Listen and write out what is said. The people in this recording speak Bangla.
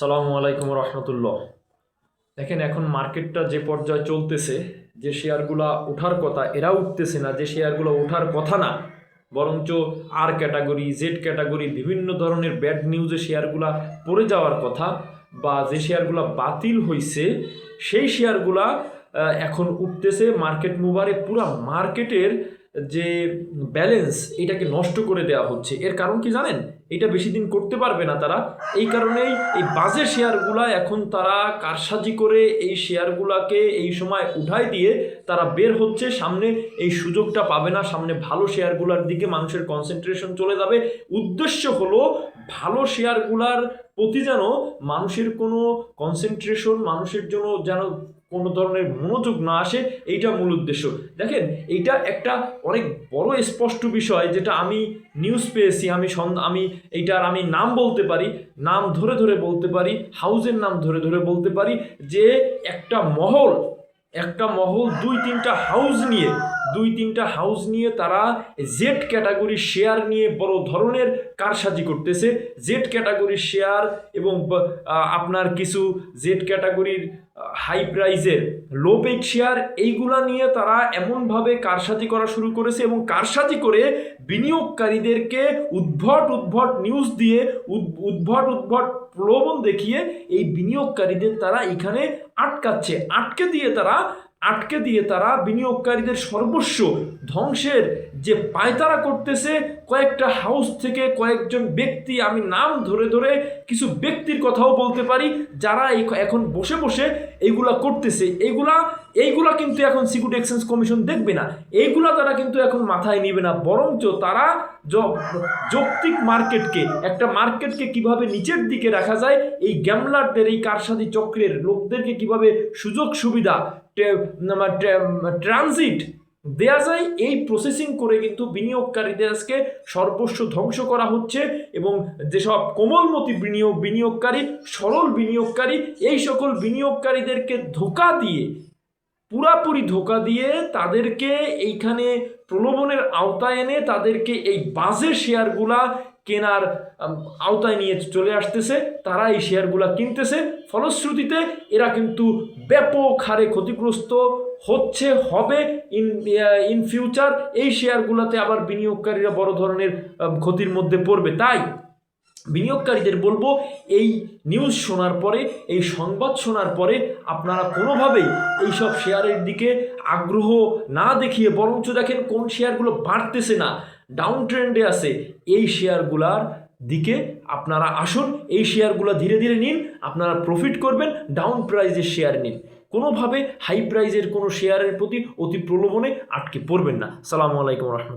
সালামু আলাইকুম রহমতুল্লাহ। দেখেন, এখন মার্কেটটা যে পর্যায়ে চলতেছে, যে শেয়ারগুলা ওঠার কথা এরা উঠতেছে না, যে শেয়ারগুলো ওঠার কথা না, বরঞ্চ আর ক্যাটাগরি, জেড ক্যাটাগরি, বিভিন্ন ধরনের ব্যাড নিউজে শেয়ারগুলা পড়ে যাওয়ার কথা বা যে শেয়ারগুলা বাতিল হয়েছে সেই শেয়ারগুলা এখন উঠতেছে মার্কেট মুভারে, পুরা মার্কেটের যে ব্যালেন্স এটাকে নষ্ট করে দেওয়া হচ্ছে। এর কারণ কি জানেন? এটা বেশি দিন করতে পারবে না তারা। এই কারণেই এই বাজে শেয়ারগুলা এখন তারা কারসাজি করে এই শেয়ারগুলাকে এই সময় উঠাই দিয়ে তারা বের হচ্ছে। সামনে এই সুযোগটা পাবে না। সামনে ভালো শেয়ারগুলার দিকে মানুষের কনসেন্ট্রেশন চলে যাবে। উদ্দেশ্য হলো ভালো শেয়ারগুলার প্রতি যেন মানুষের কোনো কনসেন্ট্রেশন মানুষের জন্য যেন কোনো ধরনের মনোযোগ না আসে, এইটা মূল উদ্দেশ্য। দেখেন, এইটা একটা অনেক বড় স্পষ্ট বিষয় যেটা আমি নিউজ পেয়েছি, আমি আমি এইটার আমি নাম বলতে পারি, নাম ধরে ধরে বলতে পারি হাউজের নাম ধরে ধরে বলতে পারি যে একটা মহল একটা মহল, দুই তিনটা হাউস নিয়ে, দুই তিনটা হাউস নিয়ে তারা জেড ক্যাটাগরি শেয়ার নিয়ে বড় ধরনের কারসাজি করতেছে। জেড ক্যাটাগরির শেয়ার এবং আপনার কিছু জেড ক্যাটাগরির হাই প্রাইজের লো পেড শেয়ার এইগুলা নিয়ে তারা এমনভাবে কারসাজি করা শুরু করেছে এবং কারসাজি করে বিনিয়োগকারীদেরকে উদ্ভট উদ্ভট নিউজ দিয়ে, উদ- উদ্ভট উদ্ভট প্রলোভন দেখিয়ে এই বিনিয়োগকারীদের তারা এখানে আটকাচ্ছে। আটকে দিয়ে তারা, আটকে দিয়ে তারা বিনিয়োগকারীদের সর্বস্ব ধ্বংসের যে পায়তারা করতেছে, কয়েকটা হাউস থেকে কয়েকজন ব্যক্তি, আমি নাম ধরে ধরে কিছু ব্যক্তির কথাও বলতে পারি, যারা এখন বসে বসে এইগুলা করতেছে। এইগুলা এইগুলা কিন্তু এখন সিকিউরিটি এক্সচেঞ্জ কমিশন দেখবে না। এইগুলা তারা কিন্তু এখন মাথায় নিবে না। বরঞ্চ তারা যৌক্তিক মার্কেটকে, একটা মার্কেটকে কীভাবে নিচের দিকে রাখা যায়, এই গ্যামলারদের, এই কারসাদি চক্রের লোকদেরকে কীভাবে সুযোগ সুবিধা ট্রানজিট দেয়া যায়, এই প্রসেসিং করে কিন্তু বিনিয়োগকারীদের আজকে সর্বস্ব ধ্বংস করা হচ্ছে এবং যেসব কোমলমতি বিনিয়োগ, বিনিয়োগকারী, সরল বিনিয়োগকারী, এই সকল বিনিয়োগকারীদেরকে ধোকা দিয়ে, পুরাপুরি ধোকা দিয়ে তাদেরকে এইখানে প্রলোভনের আওতায় এনে তাদেরকে এই বাজে শেয়ারগুলা কেনার আওতায় নিয়ে চলে আসতেছে তারা এই শেয়ারগুলা কিনতেছে। ফলশ্রুতিতে এরা কিন্তু ব্যাপক হারে ক্ষতিগ্রস্ত হচ্ছে, হবে ইন ইন ফিউচার এই শেয়ারগুলোতে আবার বিনিয়োগকারীরা বড় ধরনের ক্ষতির মধ্যে পড়বে। তাই বিনিয়োগকারীদের বলব, এই নিউজ শোনার পরে, এই সংবাদ শোনার পরে আপনারা কোনোভাবেই এইসব শেয়ারের দিকে আগ্রহ না দেখিয়ে বরঞ্চ দেখেন কোন শেয়ারগুলো বাড়তেছে না। ডাউন ট্রেন্ডে আছে, এই শেয়ারগুলার দিকে আপনারা আসুন, এই শেয়ারগুলো ধীরে ধীরে নিন, আপনারা প্রফিট করবেন ডাউন প্রাইজের শেয়ার নিন। কোনোভাবে হাই প্রাইজের কোনো শেয়ারের প্রতি অতি প্রলোভনে আটকে পড়বেন না। সালামু আলাইকুম রহমতুল্লাহ।